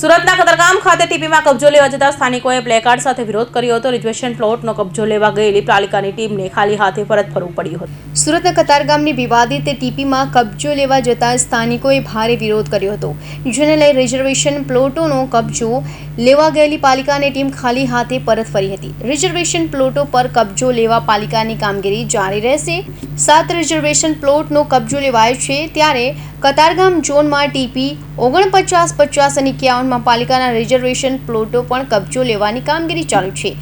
સુરતના કતરગામ ખાતે ટીપીમાં કબજો લેવા જતા સ્થાનિકોએ પ્લેકાર્ડ સાથે વિરોધ કર્યો હતો. રિઝર્વેશન પ્લોટનો કબજો લેવા ગયેલી પાલિકાની ટીમને ખાલી હાથે પરત ફરવું પડ્યું હતું. સુરતના કતારગામની વિવાદિત ટીપીમાં કબજો લેવા જતા સ્થાનિકોએ ભારે વિરોધ કર્યો હતો. જેને લઈ રિઝર્વેશન પ્લોટોનો કબજો લેવા ગયેલી પાલિકાની ટીમ ખાલી હાથે પરત ફરી હતી. રિઝર્વેશન પ્લોટો પર કબજો લેવા પાલિકાની કામગીરી જારી રહેશે. સાત રિઝર્વેશન પ્લોટનો કબજો લેવાયો છે ત્યારે કતારગામ ઝોનમાં ટીપી ઓગણપચાસ, પચાસ અને એકાવનમાં પાલિકાના રિઝર્વેશન પ્લોટો પણ કબજો લેવાની કામગીરી ચાલુ છે.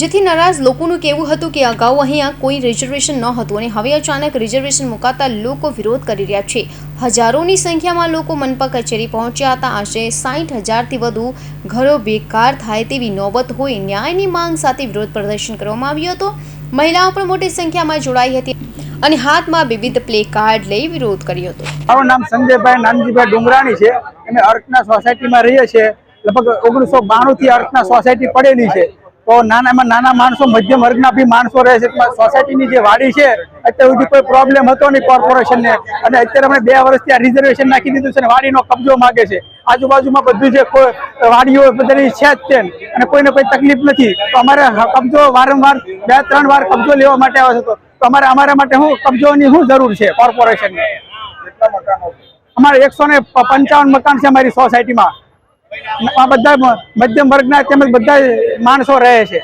જેથી નારાજ લોકોનું કહેવું હતું કે અગાઉ અહીંયા કોઈ રિઝર્વેશન ન હતું અને હવે અચાનક રિઝર્વેશન મુકાતા લોકો વિરોધ કરી રહ્યા છે. હજારોની સંખ્યામાં લોકો મનપા કચેરી પહોંચ્યા હતા. આશરે સાઠ હજારથી વધુ ઘરો બેકાર થાય તેવી નોબત હોય ન્યાયની માંગ સાથે વિરોધ પ્રદર્શન કરવામાં આવ્યો હતો. મહિલાઓ પણ મોટી સંખ્યામાં જોડાઈ હતી. અને હાથમાં વિવિધ પ્લે કાર્ડ લઈ વિરોધ કર્યો હતો. મારું નામ સંજયભાઈ નાનજીભાઈ ડુંગરાણી છે. અમે અર્થના સોસાયટીમાં રહીએ છીએ. લગભગ ઓગણીસો બાણું થી અર્થના સોસાયટી પડેલી છે. તો નાના એમાં નાના માણસો, મધ્યમ વર્ગના બી માણસો રહે છે. સોસાયટીની જે વાડી છે, અત્યાર સુધી કોઈ પ્રોબ્લેમ હતો નહીં કોર્પોરેશનને અને અત્યારે અમે બે વર્ષથી આ રિઝર્વેશન નાખી દીધું છે અને વાડીનો કબજો માગે છે. આજુબાજુમાં બધું જે કોઈ વાડીઓ બધાની છે જ તે અને કોઈને કોઈ તકલીફ નથી. તો અમારે કબજો વારંવાર, બે ત્રણ વાર કબજો લેવા માટે આવે છે તો તો અમારે માટે શું કબજોની શું જરૂર છે કોર્પોરેશનની. અમારે એકસો ને પંચાવન મકાન છે અમારી સોસાયટીમાં. આ બધા મધ્યમ વર્ગના તેમજ બધા માણસો રહે છે.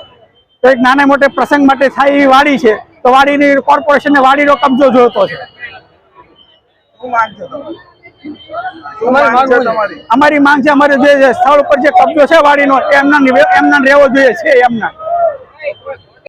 તો એક નાના મોટે પ્રસંગ માટે થાય એવી વાડી છે. તો વાડીની કોર્પોરેશનને વાડીનો કબજો જોઈતો છે. અમારી માંગ છે અમારે જે જે સ્થળ ઉપર જે કબજો છે વાડીનો એમના એમના રહેવો જોઈએ છે એમના.